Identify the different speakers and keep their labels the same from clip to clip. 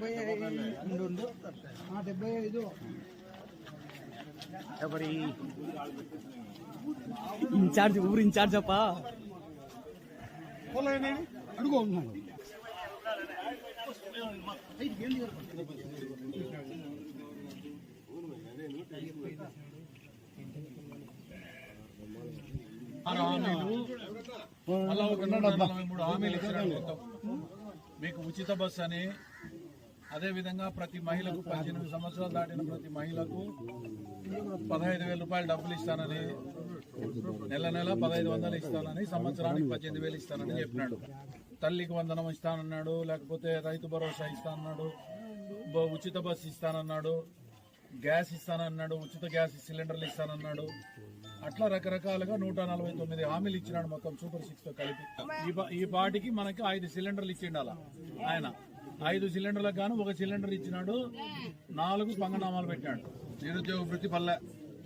Speaker 1: డెబ్బై ఐదు డెబ్బై ఐదు
Speaker 2: ఎవరి
Speaker 3: ఇన్ఛార్జ్ ఊరు ఇన్ఛార్జ్ అప్ప.
Speaker 1: అడుగు.
Speaker 4: మీకు ఉచిత బస్సు అని అదే విధంగా ప్రతి మహిళకు పద్దెనిమిది సంవత్సరాలు దాటిన ప్రతి మహిళకు పదహైదు వేల రూపాయలు డబ్బులు ఇస్తానని నెల నెల పదహైదు వందలు ఇస్తానని సంవత్సరానికి పద్దెనిమిది వేలు ఇస్తానని చెప్పినాడు. తల్లికి వందనం ఇస్తానన్నాడు లేకపోతే రైతు భరోసా ఇస్తానన్నాడు ఉచిత బస్సు ఇస్తానన్నాడు గ్యాస్ ఇస్తానన్నాడు ఉచిత గ్యాస్ సిలిండర్లు ఇస్తానన్నాడు. అట్లా రకరకాలుగా నూట నలభై తొమ్మిది హామీలు ఇచ్చినాడు మొత్తం సూపర్ సిక్స్తో కలిపి. ఈ ఈ పాటికి మనకి ఐదు సిలిండర్లు ఇచ్చిండాల ఆయన. ఐదు సిలిండర్లకు గాను ఒక సిలిండర్ ఇచ్చినాడు. నాలుగు పంగనామాలు పెట్టాడు. నిరుద్యోగ వృత్తి పల్లె.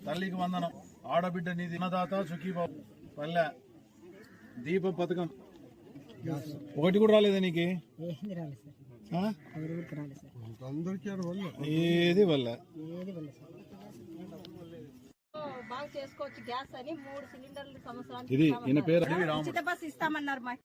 Speaker 4: తల్లికి వందనం. ఆడబిడ్డ నిధి అన్నదాత సుఖీబాబు పల్లె. దీపం పథకం. ఒకటి కూడా రాలేదా నీకు?
Speaker 3: ఏది
Speaker 1: వల్ల?
Speaker 4: ఏది వల్ల?
Speaker 3: ఏది వెళ్ళలేదు సార్.
Speaker 5: బాగా చేసుకోవచ్చు గ్యాస్ అని మూడు సిలిండర్లు సంవత్సరానికి
Speaker 4: ఇది ఈయన పేరు?
Speaker 5: ఉచిత ఇస్తామన్నారు మా